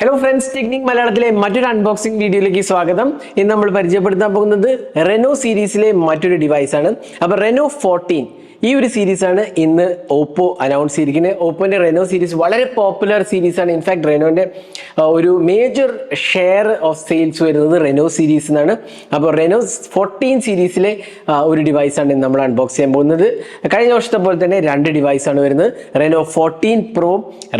Hello friends technique മലയാളത്തിലെ മറ്റൊരു unboxing വീഡിയോയിലേക്ക് സ്വാഗതം. ഇന്ന് നമ്മൾ പരിചയപ്പെടുത്താൻ പോകുന്നത് റെനോ സീരീസിലെ മറ്റൊരു ഡിവൈസ് ആണ്. അപ്പോൾ റെനോ ഫോർട്ടീൻ ഈ ഒരു സീരീസ് ആണ് ഇന്ന് ഓപ്പോ അനൗൺസ് ചെയ്തിരിക്കുന്നത്. ഓപ്പോന്റെ റെനോ സീരീസ് വളരെ പോപ്പുലർ സീരീസ് ആണ്. ഇൻഫാക്ട് റെനോന്റെ ഒരു മേജർ ഷെയർ ഓഫ് സെയിൽസ് വരുന്നത് റെനോ സീരീസ് എന്നാണ് അപ്പോൾ റെനോ ഫോർട്ടീൻ സീരീസിലെ ഒരു ഡിവൈസ് ആണ് നമ്മൾ അൺബോക്സ് ചെയ്യാൻ പോകുന്നത്. കഴിഞ്ഞ വർഷത്തെ പോലെ തന്നെ രണ്ട് ഡിവൈസാണ് വരുന്നത്. Reno fourteen pro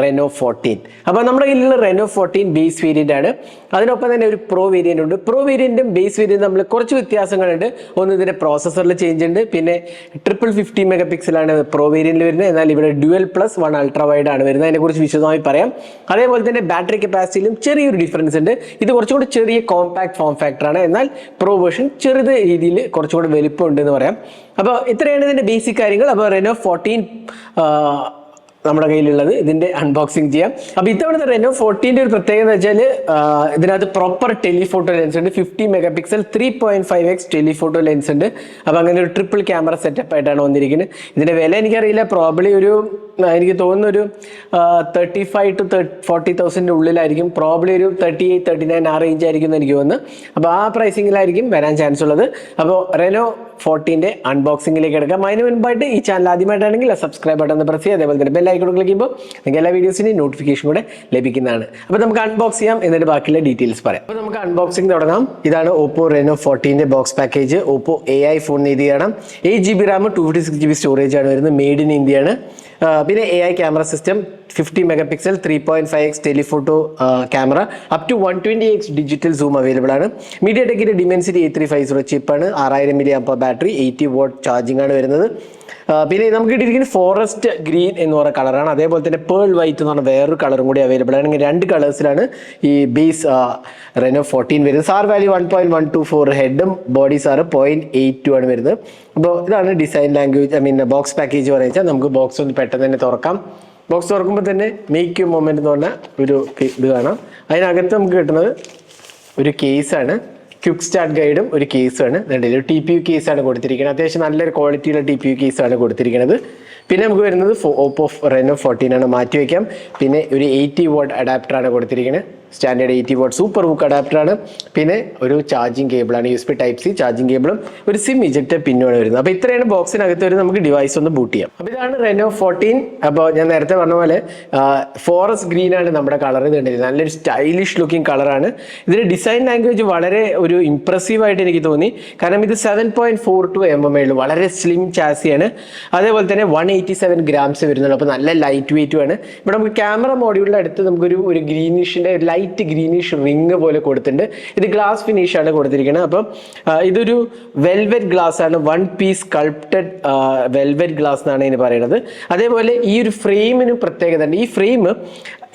Reno fourteen അപ്പോൾ നമ്മുടെ കയ്യിലുള്ള റെനോ ഫോർട്ടീൻ ബേസ് വേരിയന്റ് ആണ്. അതിനൊപ്പം തന്നെ ഒരു പ്രോ വേരിയന്റ് ഉണ്ട്. പ്രോ വേരിയന്റും ബേസ് വേരിയന്റും നമ്മൾ കുറച്ച് വ്യത്യാസങ്ങളുണ്ട്. ഒന്ന് ഇതിന്റെ പ്രോസസ്സറിൽ ചേഞ്ച് ഉണ്ട്. പിന്നെ ട്രിപ്പിൾ ഫിഫ്റ്റി മെഗാ പിക്സലാണ് പ്രോ വേരിയന്റിൽ വരുന്നത്. എന്നാൽ ഇവിടെ dual plus one ultra wide ആണ് വരുന്നത്. അതിനെക്കുറിച്ച് വിശദമായി പറയാം. അതേപോലെ തന്നെ ബാറ്ററി കപ്പാസിറ്റിയിലും ചെറിയൊരു ഡിഫറൻസ് ഉണ്ട്. ഇത് കുറച്ചുകൂടി ചെറിയ കോമ്പാക്ട് ഫോം ഫാക്ടറാണ് എന്നാൽ പ്രോ വേർഷൻ ചെറുത് രീതിയിൽ കുറച്ചുകൂടി വലിപ്പം ഉണ്ട് എന്ന് പറയാം. അപ്പോൾ ഇത്രയാണ് ഇതിന്റെ ബേസിക് കാര്യങ്ങൾ. അപ്പോൾ റെനോ ഫോർട്ടീൻ നമ്മുടെ കയ്യിലുള്ളത്. ഇതിന്റെ അൺബോക്സിങ് ചെയ്യാം. അപ്പൊ ഇത്തവണത്തെ റെനോ ഫോർട്ടീന്റെ ഒരു പ്രത്യേകത എന്ന് വെച്ചാൽ ഇതിനകത്ത് പ്രോപ്പർ ടെലിഫോട്ടോ ലെൻസ് ഉണ്ട്. Fifty megapixel three point five X telephoto lens ഉണ്ട്. അപ്പൊ അങ്ങനെ ഒരു ട്രിപ്പിൾ ക്യാമറ സെറ്റപ്പ് ആയിട്ടാണ് വന്നിരിക്കുന്നത്. ഇതിന്റെ വില എനിക്കറിയില്ല. പ്രോബ്ലി ഒരു എനിക്ക് തോന്നുന്ന ഒരു തേർട്ടി ഫൈവ് ടു ഫോർട്ടി തൗസൻഡിന്റെ ഉള്ളിലായിരിക്കും. പ്രോബ്ലി ഒരു തേർട്ടി എയ്റ്റ് തേർട്ടി നയൻ ആ റേഞ്ച് ആയിരിക്കും എന്ന് എനിക്ക് തോന്നുന്നു. അപ്പോൾ ആ പ്രൈസിങ്ങിലായിരിക്കും വരാൻ ചാൻസ് ഉള്ളത്. അപ്പോൾ റെനോ ഫോർട്ടീന്റെ അൺബോക്സിംഗിലേക്ക് എടുക്കാം. അതിന് മുൻപായിട്ട് ഈ ചാനൽ ആദ്യമായിട്ടാണെങ്കിൽ സബ്സ്ക്രൈബ് ബട്ടൺ പ്രസ് ചെയ്യുക. അതേപോലെ തന്നെ ബെല്ലൈക്കോട് ക്ലിക്ക് ചെയ്യുമ്പോൾ നിങ്ങൾക്ക് എല്ലാ വീഡിയോസിന്റെയും നോട്ടിഫിക്കേഷൻ കൂടെ ലഭിക്കുന്നതാണ്. അപ്പോൾ നമുക്ക് അൺബോക്സ് ചെയ്യാം. എന്നിട്ട് ബാക്കിയുള്ള ഡീറ്റെയിൽസ് പറയാം. അപ്പോൾ നമുക്ക് അൺബോക്സിംഗ് തുടങ്ങാം. ഇതാണ് Oppo Reno ഫോർട്ടീന്റെ box package Oppo A I phone രീതിയാണ് eight G B RAM two fifty six G B storage ആണ് വരുന്നത്. മെയ്ഡ് ഇൻ ഇന്ത്യയാണ് പിന്നെ A I camera system fifty megapixel three point five X telephoto camera up to one twenty X digital zoom available ആണ്. Media ടെക്കിന്റെ Dimensity eight three five zero ചിപ്പാണ് ആറായിരം milli അപ്പോൾ battery eighty vote charging ആണ് വരുന്നത്. പിന്നെ നമുക്ക് കിട്ടിയിരിക്കുന്ന forest green എന്ന് പറയുന്ന കളറാണ് അതേപോലെ തന്നെ പേൾ വൈറ്റ് എന്ന് പറഞ്ഞ വേറൊരു കളറും കൂടി അവൈലബിൾ ആണ്. രണ്ട് കളേഴ്സിലാണ് ഈ ബേസ് റെനോ ഫോർട്ടീൻ വരുന്നത്. SAR value one point one two four ഹെഡും body SAR point eight two ആണ് വരുന്നത്. അപ്പോൾ ഇതാണ് design language I mean box package പറയുക നമുക്ക് ബോക്സ് ഒന്ന് പെട്ടെന്ന് തന്നെ തുറക്കാം. ബോക്സ് തുറക്കുമ്പോൾ തന്നെ മേക്ക് യു മൊമെന്റ് എന്ന് പറഞ്ഞ ഒരു ഇത് കാണാം. അതിനകത്ത് നമുക്ക് കിട്ടുന്നത് ഒരു കേസാണ് ക്വിക്ക് സ്റ്റാർട്ട് ഗൈഡും ഒരു രണ്ടിലും ഒരു ടി പി യു കേസാണ് കൊടുത്തിരിക്കുന്നത് അത്യാവശ്യം നല്ലൊരു ക്വാളിറ്റിയുള്ള ടി പി യു കേസാണ് കൊടുത്തിരിക്കുന്നത് പിന്നെ നമുക്ക് വരുന്നത് ഓപ്പോ റെനോ ഫോർട്ടീൻ ആണ്. മാറ്റി വയ്ക്കാം പിന്നെ ഒരു എയ്റ്റി വോട്ട് അഡാപ്റ്റർ ആണ് കൊടുത്തിരിക്കുന്നത് സ്റ്റാൻഡേർഡ് എയ്റ്റി വോട്ട് സൂപ്പർ ബുക്ക് അഡാപ്റ്റർ ആണ്. പിന്നെ ഒരു ചാർജിങ് കേബിൾ ആണ്. S P type C charging കേബിളും ഒരു സിം ഇജക്ടർ പിന്നുമാണ് വരുന്നത്. അപ്പോൾ ഇത്രയാണ് ബോക്സിനകത്ത് വരുന്നത് നമുക്ക് ഡിവൈസ് ഒന്ന് ബൂട്ട് ചെയ്യാം. അപ്പോൾ ഇതാണ് റെനോ ഫോർട്ടീൻ അപ്പോൾ ഞാൻ നേരത്തെ പറഞ്ഞ പോലെ ഫോറസ്റ്റ് ഗ്രീൻ ആണ് നമ്മുടെ കളർ ഇത് കണ്ടിരുന്നത്. നല്ലൊരു സ്റ്റൈലിഷ് ലുക്കിംഗ് കളറാണ് ഇതിന്റെ ഡിസൈൻ ലാംഗ്വേജ് വളരെ ഒരു ഇംപ്രസീവ് ആയിട്ട് എനിക്ക് തോന്നി. കാരണം ഇത് seven point four two M M ഉള്ളൂ വളരെ സ്ലിം ചാസിയാണ് അതേപോലെ തന്നെ വൺ എയ്റ്റി സെവൻ ഗ്രാംസ് വരുന്നുള്ളൂ. അപ്പോൾ നല്ല ലൈറ്റ് വെയിറ്റും ആണ്. ഇവിടെ നമുക്ക് ക്യാമറ മോഡ്യൂളിന്റെ അടുത്ത് നമുക്കൊരു ഒരു ഗ്രീനിഷിന്റെ ലൈറ്റ് ഗ്രീനിഷ് റിങ് പോലെ കൊടുത്തിട്ടുണ്ട്. ഇത് ഗ്ലാസ് ഫിനിഷ് ആണ് കൊടുത്തിരിക്കുന്നത് അപ്പം ഇതൊരു വെൽവെറ്റ് ഗ്ലാസ് ആണ്. One piece sculpted velvet glass എന്നാണ് ഇതിന് പറയുന്നത്. അതേപോലെ ഈ ഒരു ഫ്രെയിമിന് പ്രത്യേകത ഉണ്ട്. ഈ ഫ്രെയിം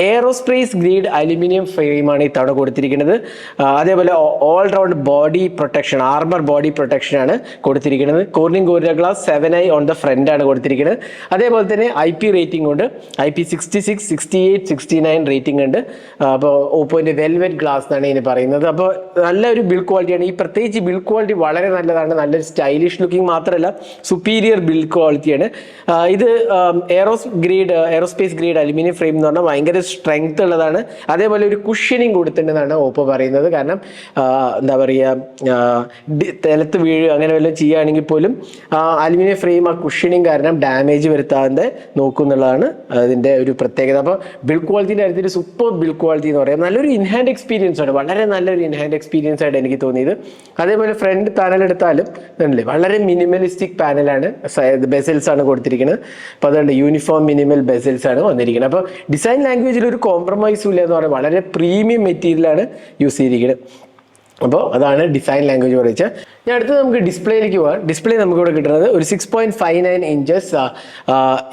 എയറോസ്പേസ് ഗ്രീഡ് അലുമിനിയം ഫ്രെയിമാണ് ഈ തവണ കൊടുത്തിരിക്കുന്നത്. അതേപോലെ all round body protection armour body protection ആണ് കൊടുത്തിരിക്കുന്നത്. Corning Gorilla glass seven I on the front ആണ് കൊടുത്തിരിക്കുന്നത്. അതേപോലെ തന്നെ ഐ പി റേറ്റിംഗ് ഉണ്ട്. I P sixty six sixty eight sixty nine rating ഉണ്ട് അപ്പോൾ ഓപ്പോന്റെ വെൽവെറ്റ് ഗ്ലാസ് എന്നാണ് ഇതിന് പറയുന്നത്. അപ്പോൾ നല്ലൊരു ബിൽഡ് ക്വാളിറ്റിയാണ് ഈ പ്രത്യേകിച്ച് ബിൽഡ് ക്വാളിറ്റി വളരെ നല്ലതാണ്. നല്ലൊരു സ്റ്റൈലിഷ് ലുക്കിംഗ് മാത്രമല്ല സുപ്പീരിയർ ബിൽഡ് ക്വാളിറ്റിയാണ് ഇത് aerospace grade aerospace grade aluminium frame എന്ന് പറഞ്ഞാൽ ഭയങ്കര സ്ട്രെങ്ത് ഉള്ളതാണ്. അതേപോലെ ഒരു കുഷ്യനിങ് കൊടുത്തിട്ടുണ്ടെന്നാണ് ഓപ്പോ പറയുന്നത്. കാരണം എന്താ പറയുക നിലത്ത് വീഴുക അങ്ങനെ വല്ലതും ചെയ്യുകയാണെങ്കിൽ പോലും ആ അലുമിനിയം ഫ്രെയിം ആ കുഷ്യനിങ് കാരണം ഡാമേജ് വരുത്താതെ നോക്കുന്നുള്ളതാണ് അതിന്റെ ഒരു പ്രത്യേകത. അപ്പോൾ ബിൽഡ് ക്വാളിറ്റിന്റെ കാര്യത്തിൽ സൂപ്പർ ബിൽഡ് ക്വാളിറ്റി എന്ന് പറയാം. നല്ലൊരു ഇൻഹാൻഡ് എക്സ്പീരിയൻസ് ആണ്. വളരെ നല്ലൊരു ഇൻഹാൻഡ് എക്സ്പീരിയൻസ് ആയിട്ട് എനിക്ക് തോന്നിയത്. അതേപോലെ ഫ്രണ്ട് പാനൽ എടുത്താലും ഇതുണ്ടല്ലേ വളരെ മിനിമലിസ്റ്റിക് പാനലാണ് ബെസൽസ് ആണ് കൊടുത്തിരിക്കുന്നത് അപ്പോൾ അതുകൊണ്ട് യൂണിഫോം മിനിമൽ ബെസൽസ് ആണ് വന്നിരിക്കുന്നത് അപ്പോൾ ഡിസൈൻ ലാംഗ്വേജിൽ ഒരു കോംപ്രമൈസും ഇല്ല എന്ന് പറയുന്നത് വളരെ പ്രീമിയം മെറ്റീരിയലാണ് യൂസ് ചെയ്തിരിക്കുന്നത്. അപ്പോൾ അതാണ് ഡിസൈൻ ലാംഗ്വേജ് പറയുക. ഞാൻ അടുത്ത് നമുക്ക് ഡിസ്പ്ലേയിലേക്ക് പോകാം. ഡിസ്പ്ലേ നമുക്ക് ഇവിടെ കിട്ടുന്നത് ഒരു six point five nine inches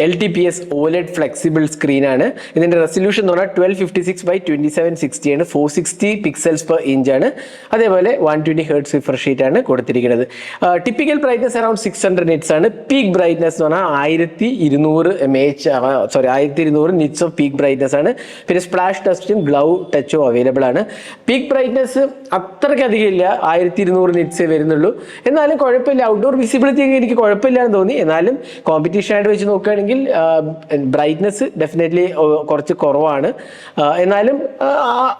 L T P S OLED flexible സ്ക്രീനാണ് ഇതിന്റെ റെസൊല്യൂഷൻ എന്ന് പറഞ്ഞാൽ twelve fifty six by twenty seven sixty ആണ്. Four sixty pixels per inch ആണ്. അതേപോലെ വൺ ട്വന്റി ഹേർട്സ് റിഫ്രഷ് ആണ് കൊടുത്തിരിക്കുന്നത്. Typical brightness around six hundred nits ആണ്. Peak brightness എന്ന് പറഞ്ഞാൽ ആയിരത്തി ഇരുന്നൂറ് എം എച്ച് സോറി ആയിരത്തി ഇരുന്നൂറ് നിറ്റ്സ് ഓഫ് പീക്ക് ബ്രൈറ്റ്നസ് ആണ്. പിന്നെ സ്പ്ലാഷ് ടെസ്റ്റും ഗ്ലൗ ടച്ചും അവൈലബിൾ ആണ്. പീക്ക് ബ്രൈറ്റ്നസ് അത്ര അത്രയ്ക്ക് അധികം ഇല്ല ആയിരത്തി ഇരുന്നൂറ് നിറ്റ്സേ വരുന്നുള്ളൂ. എന്നാലും കുഴപ്പമില്ല. ഔട്ട്ഡോർ വിസിബിലിറ്റി ഒക്കെ എനിക്ക് കുഴപ്പമില്ല എന്ന് തോന്നി. എന്നാലും കോമ്പറ്റീഷൻ ആയിട്ട് വെച്ച് നോക്കുകയാണെങ്കിൽ ബ്രൈറ്റ്നസ് ഡെഫിനറ്റ്ലി കുറച്ച് കുറവാണ്. എന്നാലും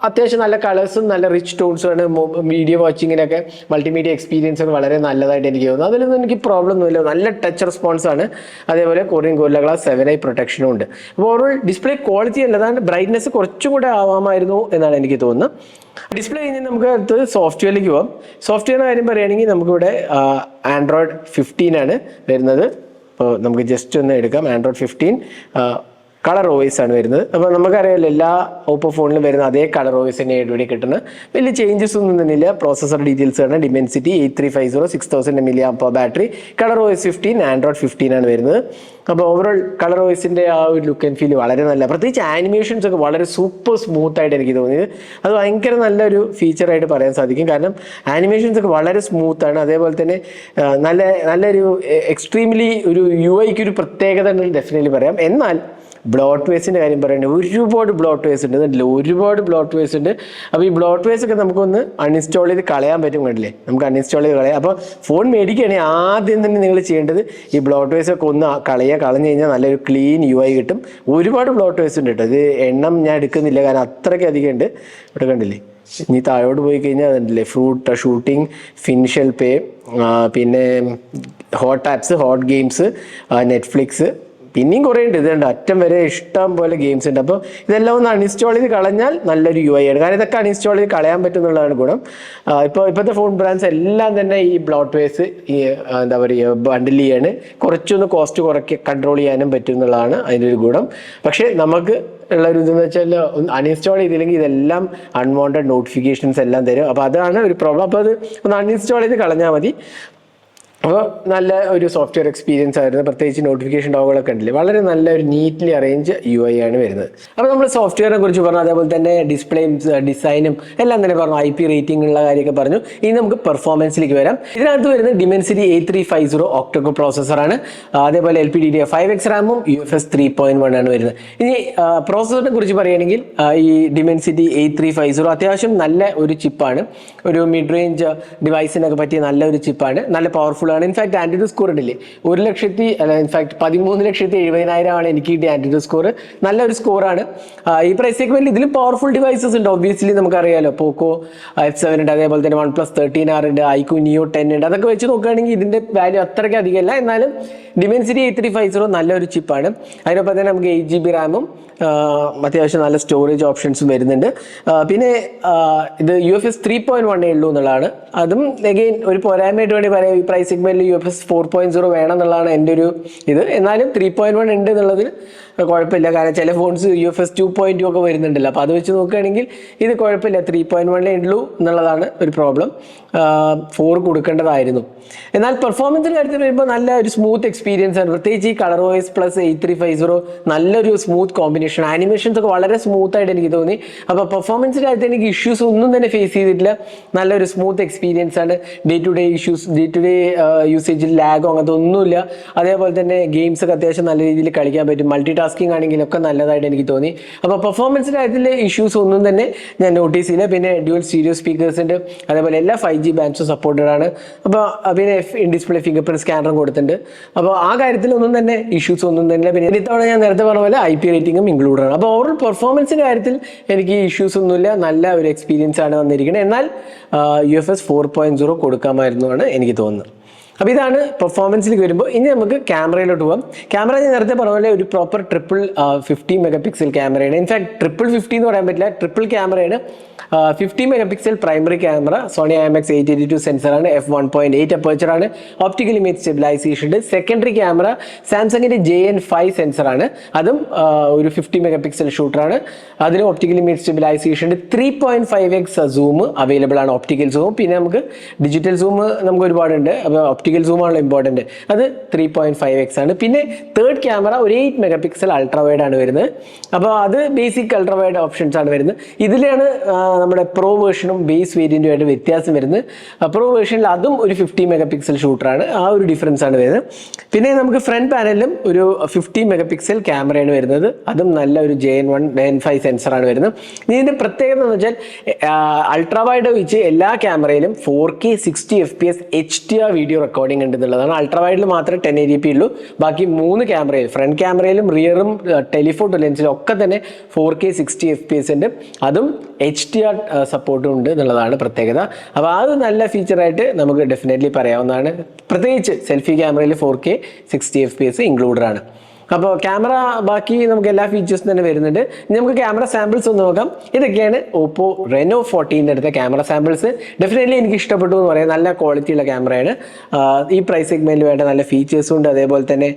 അത്യാവശ്യം നല്ല കളേഴ്സും നല്ല റിച്ച് ടോൺസും ആണ്. വീഡിയോ വാച്ചിങ്ങിനൊക്കെ മൾട്ടിമീഡിയ എക്സ്പീരിയൻസ് ഒക്കെ വളരെ നല്ലതായിട്ട് എനിക്ക് തോന്നുന്നു. അതിലൊന്നും എനിക്ക് പ്രോബ്ലം ഒന്നുമില്ല. നല്ല ടച്ച് റെസ്പോൺസ് ആണ്. അതേപോലെ Corning Gorilla glass seven I പ്രൊട്ടക്ഷനും ഉണ്ട്. അപ്പോൾ ഓവറോൾ ഡിസ്പ്ലേ ക്വാളിറ്റി അല്ലാതെ ബ്രൈറ്റ്നസ് കുറച്ചും കൂടെ ആവാമായിരുന്നു എന്നാണ് എനിക്ക് തോന്നുന്നത്. ഡിസ്പ്ലേ കഴിഞ്ഞ് നമുക്ക് അടുത്തത് സോഫ്റ്റ്വെയറിലേക്ക് പോകാം സോഫ്റ്റ്വെയറിന്റെ കാര്യം പറയുകയാണെങ്കിൽ നമുക്കിവിടെ ആൻഡ്രോയിഡ് ഫിഫ്റ്റീൻ ആണ് വരുന്നത്. അപ്പോൾ നമുക്ക് ജസ്റ്റ് ഒന്ന് എടുക്കാം. ആൻഡ്രോയിഡ് ഫിഫ്റ്റീൻ കളർ ഓയിസ് ആണ് വരുന്നത്. അപ്പോൾ നമുക്കറിയാമല്ലോ എല്ലാ ഓപ്പോ ഫോണിലും വരുന്ന അതേ കളർ ഓയിസ് തന്നെ ഇവിടെ കിട്ടുന്നത്. വലിയ ചേഞ്ചസ് ഒന്നും തന്നെ ഇല്ല പ്രോസസർ ഡീറ്റെയിൽസ് ആണ്. Dimensity eight three five zero six thousand milli അപ്പോൾ battery color OS fifteen Android fifteen ആണ് വരുന്നത്. അപ്പോൾ ഓവറോൾ കളർ ഓയിസിന്റെ ആ ഒരു ലുക്ക് ആൻഡ് ഫീൽ വളരെ നല്ല. പ്രത്യേകിച്ച് ആനിമേഷൻസ് ഒക്കെ വളരെ സൂപ്പർ സ്മൂത്ത് ആയിട്ട് എനിക്ക് തോന്നിയത്. അത് ഭയങ്കര നല്ലൊരു ഫീച്ചറായിട്ട് പറയാൻ സാധിക്കും. കാരണം ആനിമേഷൻസ് ഒക്കെ വളരെ സ്മൂത്താണ് അതേപോലെ തന്നെ നല്ല നല്ലൊരു എക്സ്ട്രീംലി ഒരു യു ഐക്ക് ഒരു പ്രത്യേകത ഡെഫിനറ്റ്ലി പറയാം. എന്നാൽ ബ്ലോട്ട് വേസിന്റെ കാര്യം പറയുന്നത് ഒരുപാട് ബ്ലോട്ട് വേസ് ഉണ്ട്. കണ്ടില്ലേ? ഒരുപാട് ബ്ലോട്ട് വേസ് ഉണ്ട്. അപ്പോൾ ഈ ബ്ലോട്ട് വേസ് ഒക്കെ നമുക്കൊന്ന് അൺഇൻസ്റ്റാൾ ചെയ്ത് കളയാൻ പറ്റും കണ്ടില്ലേ? നമുക്ക് അൺഇൻസ്റ്റാൾ ചെയ്ത് കളയാം. അപ്പോൾ ഫോൺ മേടിക്കുകയാണെങ്കിൽ ആദ്യം തന്നെ നിങ്ങൾ ചെയ്യേണ്ടത് ഈ ബ്ലോട്ട് വേസ് ഒക്കെ ഒന്ന് കളയുക. കളഞ്ഞു കഴിഞ്ഞാൽ നല്ലൊരു ക്ലീൻ യു ഐ കിട്ടും. ഒരുപാട് ബ്ലോട്ട് വേസ് ഉണ്ട് കേട്ടോ. ഇത് എണ്ണം ഞാൻ എടുക്കുന്നില്ല. കാരണം അത്രയ്ക്ക് അധികം ഉണ്ട്. ഇവിടെ കണ്ടില്ലേ? ഇനി താഴോട്ട് പോയി കഴിഞ്ഞാൽ അതുണ്ടല്ലേ ഫ്രൂട്ട് ഷൂട്ടിംഗ് ഫിൻഷൽ പേ പിന്നെ hot apps hot games Netflix പിന്നെയും കുറേ ഉണ്ട്. ഇതുണ്ട്. അറ്റം വരെ ഇഷ്ടം പോലെ ഗെയിംസ് ഉണ്ട്. അപ്പോൾ ഇതെല്ലാം ഒന്ന് അൺഇൻസ്റ്റാൾ ചെയ്ത് കളഞ്ഞാൽ നല്ലൊരു യു ഐ ആണ്. കാരണം ഇതൊക്കെ അൺഇൻസ്റ്റാൾ ചെയ്ത് കളയാൻ പറ്റുന്നുള്ളതാണ് ഗുണം. ഇപ്പോൾ ഇപ്പോഴത്തെ ഫോൺ ബ്രാൻഡ്സ് എല്ലാം തന്നെ ഈ ബ്ലോട്ട് വേസ് ഈ എന്താ പറയുക ബണ്ടിൽ ചെയ്യാണ്. കുറച്ചൊന്ന് കോസ്റ്റ് കുറയ്ക്കുക കൺട്രോൾ ചെയ്യാനും പറ്റും അതിന്റെ ഒരു ഗുണം. പക്ഷേ നമുക്ക് ഉള്ള ഒരു ഇതെന്ന് വെച്ചാൽ അൺഇൻസ്റ്റാൾ ചെയ്തില്ലെങ്കിൽ ഇതെല്ലാം അൺവാണ്ടഡ് നോട്ടിഫിക്കേഷൻസ് എല്ലാം തരും. അപ്പോൾ അതാണ് ഒരു പ്രോബ്ലം അപ്പോൾ അത് ഒന്ന് അൺഇൻസ്റ്റാൾ ചെയ്ത് കളഞ്ഞാൽ മതി. അപ്പോൾ നല്ല ഒരു സോഫ്റ്റ്വെയർ എക്സ്പീരിയൻസ് ആയിരുന്നു. പ്രത്യേകിച്ച് നോട്ടിഫിക്കേഷൻ ഡോഗുകളൊക്കെ ഉണ്ടല്ലേ? വളരെ നല്ല ഒരു നീറ്റ്ലി അറേഞ്ച് യു ഐ ആണ് വരുന്നത്. അപ്പോൾ നമ്മൾ സോഫ്റ്റ്വെയറിനെ കുറിച്ച് പറഞ്ഞു അതേപോലെ തന്നെ ഡിസ്പ്ലേയും ഡിസൈനും എല്ലാം തന്നെ പറഞ്ഞു ഐ പി റേറ്റിംഗ് ഉള്ള കാര്യമൊക്കെ പറഞ്ഞു. ഇനി നമുക്ക് പെർഫോമൻസിലേക്ക് വരാം. ഇതിനകത്ത് വരുന്നത് Dimensity eight three five zero octa core പ്രോസസ്സറാണ് അതേപോലെ L P D D five X റാമും U F S three point one ആണ് വരുന്നത്. ഇനി പ്രോസസ്സറിനെ കുറിച്ച് പറയുകയാണെങ്കിൽ ഈ Dimensity eight three five zero അത്യാവശ്യം നല്ല ഒരു ചിപ്പാണ് ഒരു മിഡ് റേഞ്ച് ഡിവൈസിനൊക്കെ പറ്റിയ നല്ല ഒരു ചിപ്പാണ് നല്ല പവർഫുൾ ആണ് ഇൻഫാക്ട് ആന്റിഡോ സ്കോർ ഇടില്ലേ? ഒരു ലക്ഷത്തി അല്ല ഇൻഫാക്ട് പതിമൂന്ന് ലക്ഷത്തി എഴുപതിനായിരം ആണ് എനിക്ക് കിട്ടിയ ആന്റിഡോ സ്കോർ നല്ലൊരു സ്കോറാണ് ഈ പ്രൈസ് സെഗ്മെന്റിൽ ഇതിലും പവർഫുൾ ഡിവൈസസ് ഉണ്ട് ഒബ്വിയസ്ലി നമുക്കറിയാലോ. പോക്കോ എഫ് സെവൻ ഉണ്ട് അതേപോലെ തന്നെ വൺ പ്ലസ് തേർട്ടീൻ ആർ ഉണ്ട് ഐക്യു നിയോ ടെൻ ഉണ്ട്. അതൊക്കെ വെച്ച് നോക്കുകയാണെങ്കിൽ ഇതിന്റെ വാല്യൂ അത്രയ്ക്ക് അധികമല്ല. എന്നാലും Dimensity eight three five zero നല്ലൊരു ചിപ്പാണ് അതിനൊപ്പം തന്നെ നമുക്ക് എയ്റ്റ് ജി ബി റാമും അത്യാവശ്യം നല്ല സ്റ്റോറേജ് ഓപ്ഷൻസും വരുന്നുണ്ട്. പിന്നെ ഇത് U F S three point വണ്ണേ ഉള്ളൂ എന്നുള്ളതാണ്. അതും അഗെയിൻ ഒരു പോരായ്മയായിട്ട് വേണ്ടി പറയാം. ഈ പ്രൈസ് സെഗ്മെന്റിൽ U F S four point zero വേണം എന്നുള്ളതാണ് എന്റെ ഒരു ഇത്. എന്നാലും ത്രീ പോയിന്റ് വൺ ഉണ്ട് എന്നുള്ളതിൽ കുഴപ്പമില്ല. കാരണം ചില phones U F S two point two ഒക്കെ വരുന്നുണ്ടല്ലോ. അപ്പോൾ അത് വെച്ച് നോക്കുകയാണെങ്കിൽ ഇത് കുഴപ്പമില്ല. ത്രീ പോയിന്റ് വണ്ണേ ഉള്ളൂ എന്നുള്ളതാണ് ഒരു പ്രോബ്ലം ഫോർ കൊടുക്കേണ്ടതായിരുന്നു. എന്നാൽ പെർഫോമൻസിന്റെ കാര്യത്തിൽ വരുമ്പോൾ നല്ല ഒരു സ്മൂത്ത് എക്സ്പീരിയൻസ് ആണ്. പ്രത്യേകിച്ച് ഈ color OS plus eight three five zero നല്ലൊരു സ്മൂത്ത് കോമ്പിനേഷൻ ആനിമേഷൻസ് ഒക്കെ വളരെ സ്മൂത്ത് ആയിട്ട് എനിക്ക് തോന്നി. അപ്പോൾ പെർഫോമൻസിന്റെ കാര്യത്തിൽ എനിക്ക് ഇഷ്യൂസ് ഒന്നും തന്നെ ഫേസ് ചെയ്തിട്ടില്ല. നല്ലൊരു സ്മൂത്ത് എക്സ്പീരിയൻസ് ആണ്. Day to day issues day to day യൂസേജിൽ ലാഗോ അങ്ങനത്തെ ഒന്നുമില്ല. അതേപോലെ തന്നെ ഗെയിംസ് ഒക്കെ അത്യാവശ്യം നല്ല രീതിയിൽ കളിക്കാൻ പറ്റും. മൾട്ടി ടാസ്കിങ് ആണെങ്കിലും ഒക്കെ നല്ലതായിട്ട് എനിക്ക് തോന്നി. അപ്പോൾ പെർഫോമൻസിന്റെ കാര്യത്തിൽ ഇഷ്യൂസ് ഒന്നും തന്നെ ഞാൻ നോട്ടീസ് ചെയ്യില്ല പിന്നെ ഡ്യുവൽ സ്റ്റീരിയോ ഉണ്ട്. അതേപോലെ എല്ലാ ഫൈവ് ജി ബാൻസും സപ്പോർട്ടഡ് ആണ്. അപ്പോൾ പിന്നെ ഡിസ്പ്ലേ ഫിംഗർ പ്രിന്റ് സ്കാനറും കൊടുത്തിട്ടുണ്ട്. അപ്പോൾ ആ കാര്യത്തിലൊന്നും തന്നെ ഇഷ്യൂസ് ഒന്നും തന്നെ. പിന്നെ ഇത്തവണ ഞാൻ നേരത്തെ പറഞ്ഞ പോലെ ഐ പി റേറ്റിംഗും ഇൻക്ലൂഡ് ആണ് അപ്പോൾ ഓവറോൾ പെർഫോമൻസിന്റെ കാര്യത്തിൽ എനിക്ക് ഇഷ്യൂസ് ഒന്നുമില്ല. നല്ല ഒരു എക്സ്പീരിയൻസ് ആണ് വന്നിരിക്കുന്നത് എന്നാൽ U F S four point zero കൊടുക്കാമായിരുന്നു ആണ് എനിക്ക് തോന്നുന്നത് അപ്പോൾ ഇതാണ് പെർഫോമൻസിലേക്ക് വരുമ്പോൾ ഇനി നമുക്ക് ക്യാമറയിലോട്ട് പോകാം ക്യാമറ ഞാൻ നേരത്തെ പറഞ്ഞ പോലെ ഒരു proper triple fifty mega pixel ക്യാമറയാണ് ഇൻഫാക്ട് ട്രിപ്പിൾ ഫിഫ്റ്റി എന്ന് പറയാൻ പറ്റില്ല. ട്രിപ്പിൾ ക്യാമറയാണ് fifty megapixel primary camera Sony I M X eight eighty two സെൻസറാണ് F one point eight അപ്പേച്ചറാണ് ഓപ്റ്റിക്കൽ ഇമേജ് സ്റ്റെബിലൈസേഷൻ ഉണ്ട്. സെക്കൻഡറി ക്യാമറ സാംസങ്ങിന്റെ ജെ എൻ ഫൈവ് സെൻസറാണ് അതും ഒരു ഫിഫ്റ്റി മെഗാ പിക്സൽ ഷൂട്ടറാണ് അതിന് ഓപ്റ്റിക്കൽ ഇമേജ് സ്റ്റെബിലൈസേഷൻ ഉണ്ട്. Three point five X zoom available ആണ് ഓപ്റ്റിക്കൽ സൂം പിന്നെ നമുക്ക് ഡിജിറ്റൽ സൂം നമുക്ക് ഒരുപാടുണ്ട്. അപ്പോൾ ഒപ്റ്റിക്കൽ സൂമാണല്ലോ ഇമ്പോർട്ടന്റ് അത് ത്രീ പോയിന്റ് ഫൈവ് എക്സ് ആണ്. പിന്നെ തേർഡ് ക്യാമറ ഒരു eight mega pixel ultra wide ആണ് വരുന്നത്. അപ്പോൾ അത് ബേസിക് അൾട്രാ വൈഡ് ഓപ്ഷൻസ് ആണ് വരുന്നത്. ഇതിലാണ് ആ, നമ്മുടെ പ്രോ വേർഷനും ബേസ് വേരിയന്റുമായിട്ട് വ്യത്യാസം വരുന്നത്. പ്രോ വേർഷനിൽ അതും ഒരു ഫിഫ്റ്റി മെഗാ പിക്സൽ ഷൂട്ടറാണ് ആ ഒരു ഡിഫറൻസ് ആണ് വരുന്നത്. പിന്നെ നമുക്ക് ഫ്രണ്ട് പാനലിലും ഒരു ഫിഫ്റ്റി മെഗാ പിക്സൽ ക്യാമറയാണ് വരുന്നത്. അതും നല്ല ഒരു J N one N five സെൻസറാണ് വരുന്നത്. ഇതിന്റെ പ്രത്യേകത എന്ന് വെച്ചാൽ അൾട്രാ വൈഡ് വെച്ച് എല്ലാ ക്യാമറയിലും four K sixty F P S H D R video recording ഉണ്ട് എന്നുള്ളതാണ് അൾട്രാ വൈഡിൽ മാത്രമേ ടെൻ എ പി ഉള്ളൂ. ബാക്കി മൂന്ന് ക്യാമറയിൽ ഫ്രണ്ട് ക്യാമറയിലും റിയറും ടെലിഫോട്ടോ ലെൻസിലും ഒക്കെ തന്നെ four K sixty F P S ഉണ്ട്. അതും എച്ച് ഡി ആർ സപ്പോർട്ടും ഉണ്ട് എന്നുള്ളതാണ് പ്രത്യേകത. അപ്പോൾ അത് നല്ല ഫീച്ചറായിട്ട് നമുക്ക് ഡെഫിനറ്റ്ലി പറയാവുന്നതാണ്. പ്രത്യേകിച്ച് സെൽഫി ക്യാമറയിൽ four K sixty F P S included ആണ്. അപ്പോൾ ക്യാമറ ബാക്കി നമുക്ക് എല്ലാ ഫീച്ചേഴ്സും തന്നെ വരുന്നുണ്ട്. ഇനി നമുക്ക് ക്യാമറ സാമ്പിൾസ് ഒന്ന് നോക്കാം. ഇതൊക്കെയാണ് ഓപ്പോ റെനോ ഫോർട്ടീന്റെ അടുത്ത ക്യാമറ സാമ്പിൾസ് ഡെഫിനറ്റ്ലി എനിക്ക് ഇഷ്ടപ്പെട്ടു എന്ന് പറയാം. നല്ല ക്വാളിറ്റിയുള്ള ക്യാമറയാണ് ഈ പ്രൈസ് സെഗ്മെന്റിൽ വേണ്ട നല്ല ഫീച്ചേഴ്സും ഉണ്ട്. അതേപോലെ തന്നെ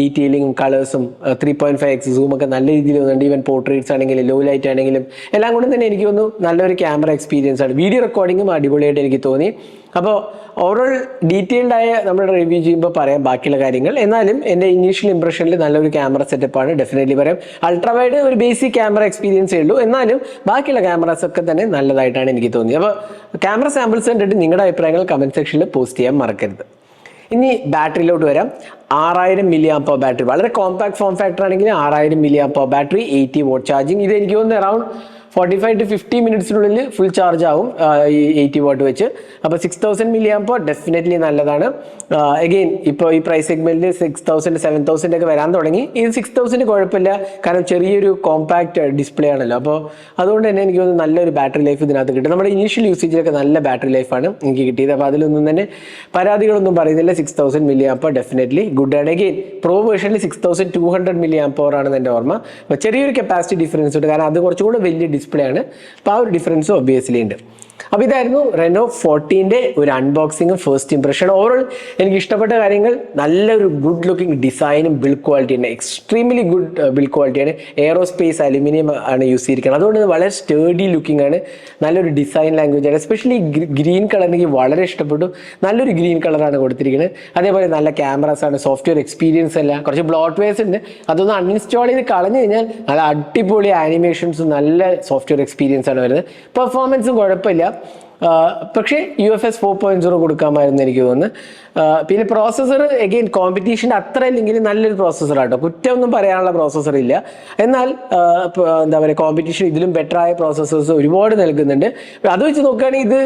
ഡീറ്റെയിലിങ്ങും കളേഴ്സും ത്രീ പോയിന്റ് ഫൈവ് എക്സ് സൂമൊക്കെ നല്ല രീതിയിൽ വന്നിട്ടുണ്ട് ഈവൻ പോർട്രേറ്റ്സ് ആണെങ്കിലും ലോ ലൈറ്റ് ആണെങ്കിലും. എല്ലാം കൊണ്ടും തന്നെ എനിക്ക് തോന്നുന്നു നല്ലൊരു ക്യാമറ എക്സ്പീരിയൻസ് ആണ്. വീഡിയോ റെക്കോർഡിങ്ങും അടിപൊളിയായിട്ട് എനിക്ക് തോന്നി. അപ്പോൾ ഓവറോൾ ഡീറ്റെയിൽഡ് ആയ നമ്മൾ റിവ്യൂ ചെയ്യുമ്പോൾ പറയാം ബാക്കിയുള്ള കാര്യങ്ങൾ. എന്നാലും എന്റെ ഇനീഷ്യൽ ഇംപ്രഷനിൽ നല്ലൊരു ക്യാമറ സെറ്റപ്പാണ് ഡെഫിനറ്റ്ലി പറയാം. അൾട്രാ വൈഡ് ഒരു ബേസിക് ക്യാമറ എക്സ്പീരിയൻസേ ഉള്ളൂ. എന്നാലും ബാക്കിയുള്ള ക്യാമറാസ് ഒക്കെ തന്നെ നല്ലതായിട്ടാണ് എനിക്ക് തോന്നിയത്. അപ്പോൾ ക്യാമറ സാമ്പിൾസ് കണ്ടിട്ട് നിങ്ങളുടെ അഭിപ്രായങ്ങൾ കമന്റ് സെക്ഷനിൽ പോസ്റ്റ് ചെയ്യാൻ മറക്കരുത്. ഇനി ബാറ്ററിയിലോട്ട് വരാം. ആറായിരം മില്ലി ആപ്പോ ബാറ്ററി വളരെ കോമ്പാക്ട് ഫോം ഫാക്ടർ ആണെങ്കിൽ ആറായിരം മില്ലി ആപ്പോ ബാറ്ററി എയ്റ്റി വോട്ട് ചാർജിങ് ഇത് എനിക്ക് തോന്നുന്നു around forty five to fifty മിനിറ്റ്സിനുള്ളിൽ full charge ആവും ഈ എയ്റ്റി വാട്ട് വെച്ച്. അപ്പോൾ സിക്സ് തൗസൻഡ് മില്ലി ആകുമ്പോൾ ഡെഫിനറ്റ്ലി നല്ലതാണ്. അഗെയിൻ ഇപ്പോൾ ഈ പ്രൈസ് സെഗ്മെന്റിൽ സിക്സ് തൗസൻഡ് സെവൻ തൗസൻഡ് ഒക്കെ വരാൻ തുടങ്ങി. ഇത് സിക്സ് തൗസൻഡ് കുഴപ്പമില്ല കാരണം ചെറിയൊരു കോമ്പാക്ട് ഡിസ്പ്ലേ ആണല്ലോ. അപ്പോൾ അതുകൊണ്ട് തന്നെ എനിക്ക് തോന്നുന്നു നല്ലൊരു ബാറ്ററി ലൈഫ് ഇതിനകത്ത് കിട്ടും. നമ്മുടെ ഇനീഷ്യൽ യൂസേജിലൊക്കെ നല്ല ബാറ്ററി ലൈഫാണ് എനിക്ക് കിട്ടിയത്. അപ്പോൾ അതിലൊന്നും തന്നെ പരാതികളൊന്നും പറയുന്നില്ല. സിക്സ് തൗസൻഡ് മില്ലി ആകുമ്പോൾ ഡെഫിനറ്റ്ലി ഗുഡ് ആണ്. Again pro വേർഷനിൽ six thousand two hundred milli ആകുമ്പോൾ ആണെന്ന് എന്റെ ഓർമ്മ. അപ്പോൾ ചെറിയൊരു കപ്പാസിറ്റി ഡിഫറൻസ് ഉണ്ട്. കാരണം അത് കുറച്ചുകൂടെ വലിയ ഡിസ്പ്ലേ ആണ്. അപ്പോൾ ആ ഒരു ഡിഫറൻസ് ഒബ്വിയസ്ലി ഉണ്ട്. അപ്പോൾ ഇതായിരുന്നു റെനോ ഫോർട്ടീന്റെ ഒരു അൺബോക്സിങ്ങും ഫസ്റ്റ് ഇംപ്രഷൻ ഓവറോൾ എനിക്ക് ഇഷ്ടപ്പെട്ട കാര്യങ്ങൾ നല്ലൊരു ഗുഡ് ലുക്കിംഗ് ഡിസൈനും ബിൽഡ് ക്വാളിറ്റിയാണ് എക്സ്ട്രീംലി ഗുഡ് ബിൽഡ് ക്വാളിറ്റിയാണ് എയറോസ്പേസ് അലുമിനിയം ആണ്. യൂസ് ചെയ്തിരിക്കുന്നത്. അതുകൊണ്ട് വളരെ സ്റ്റേഡി ലുക്കിംഗ് ആണ്. നല്ലൊരു ഡിസൈൻ ലാംഗ്വേജ് ആണ്. എസ്പെഷ്യലി ഗ്രീൻ കളർ എനിക്ക് വളരെ ഇഷ്ടപ്പെട്ടു. നല്ലൊരു ഗ്രീൻ കളറാണ് കൊടുത്തിരിക്കുന്നത്. അതേപോലെ നല്ല ക്യാമറാസ് ആണ് സോഫ്റ്റ്വെയർ എക്സ്പീരിയൻസ് അല്ല കുറച്ച് ബ്ലോട്ട് വേസ് ഉണ്ട്. അതൊന്ന് അൺഇൻസ്റ്റാൾ ചെയ്ത് കളഞ്ഞു കഴിഞ്ഞാൽ നല്ല അടിപൊളി ആനിമേഷൻസും നല്ല സോഫ്റ്റ്വെയർ എക്സ്പീരിയൻസ് ആണ് വരുന്നത്. പെർഫോമൻസും കുഴപ്പമില്ല. പക്ഷേ U F S four point zero കൊടുക്കാമായിരുന്നു എനിക്ക് തോന്നുന്നു. പിന്നെ പ്രോസസ്സർ എഗെയിൻ കോമ്പറ്റീഷന്റെ അത്ര ഇല്ലെങ്കിൽ നല്ലൊരു പ്രോസസ്സർ ആട്ടോ. കുറ്റമൊന്നും പറയാനുള്ള പ്രോസസ്സർ ഇല്ല. എന്നാൽ എന്താ പറയുക കോമ്പറ്റീഷൻ ഇതിലും ബെറ്റർ ആയ പ്രോസസ്സേഴ്സ് ഒരുപാട് നൽകുന്നുണ്ട്. അത് വെച്ച് നോക്കുകയാണെങ്കിൽ ഇത്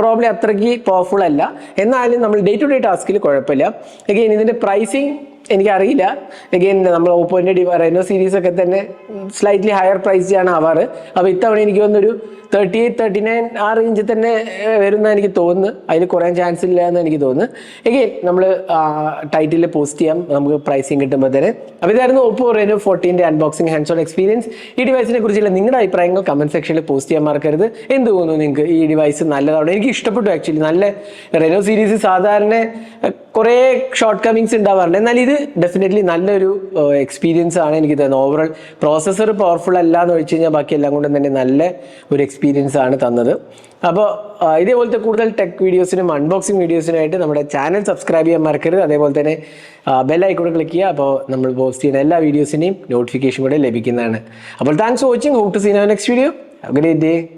പ്രോബ്ലം അത്രയ്ക്ക് പവർഫുൾ അല്ല. എന്നാലും നമ്മൾ ഡേ ടു ഡേ ടാസ്കിൽ കുഴപ്പമില്ല. എഗെയിൻ ഇതിന്റെ പ്രൈസിങ് എനിക്കറിയില്ല. എഗെയിൻ നമ്മൾ ഓപ്പോന്റെ ഡി സീരീസ് ഒക്കെ തന്നെ സ്ലൈറ്റ്ലി ഹയർ പ്രൈസ് ആണ് ആവാറ്. അപ്പോൾ ഇത്തവണ എനിക്ക് തോന്നുന്നൊരു തേർട്ടി എയ്റ്റ് തേർട്ടി നയൻ ആ റേഞ്ചിൽ തന്നെ വരുന്ന എനിക്ക് തോന്നുന്നു. അതിൽ കുറയാൻ ചാൻസ് ഇല്ല എന്ന് എനിക്ക് തോന്നുന്നു. എഗെയിൻ നമ്മൾ ടൈറ്റിൽ പോസ്റ്റ് ചെയ്യാം. നമുക്ക് പ്രൈസിങ് കിട്ടുമ്പോൾ തന്നെ. അപ്പോൾ ഇതായിരുന്നു ഓപ്പോ റെനോ ഫോർട്ടീന്റെ അൺബോക്സിംഗ് ഹാൻഡ്സ് ഓൺ എക്സ്പീരിയൻസ് ഈ ഡിവൈസിനെ കുറിച്ചുള്ള നിങ്ങളുടെ അഭിപ്രായങ്ങൾ കമന്റ് സെക്ഷനിൽ പോസ്റ്റ് ചെയ്യാൻ മറക്കരുത്. എന്ത് തോന്നുന്നു നിങ്ങൾക്ക് ഈ ഡിവൈസ് നല്ലതാണ്? എനിക്ക് ഇഷ്ടപ്പെട്ടു ആക്ച്വലി നല്ല റെനോ സീരീസ് സാധാരണ കുറേ ഷോർട്ട് കമ്മിങ്സ് ഉണ്ടാവാറുണ്ട്. എന്നാൽ ഇത് ഡെഫിനറ്റ്ലി നല്ലൊരു എക്സ്പീരിയൻസ് ആണ് എനിക്ക് തന്നത് ഓവറോൾ പ്രോസസ്സർ പവർഫുൾ അല്ല എന്ന് വെച്ച് കഴിഞ്ഞാൽ ബാക്കി എല്ലാം കൊണ്ടും തന്നെ നല്ല ഒരു എക്സ്പീരിയൻസ് ആണ് തന്നത്. അപ്പോൾ ഇതേപോലത്തെ കൂടുതൽ ടെക് വീഡിയോസിനും അൺബോക്സിംഗ് വീഡിയോസിനായിട്ട് നമ്മുടെ ചാനൽ സബ്സ്ക്രൈബ് ചെയ്യാൻ മറക്കരുത്. അതേപോലെ തന്നെ ബെൽ ബെല്ലൈക്കൂടെ ക്ലിക്ക് ചെയ്യുക. അപ്പോൾ നമ്മൾ പോസ്റ്റ് ചെയ്യുന്ന എല്ലാ വീഡിയോസിനെയും നോട്ടിഫിക്കേഷൻ കൂടെ ലഭിക്കുന്നതാണ്. അപ്പോൾ thanks for watching hope to see next video great day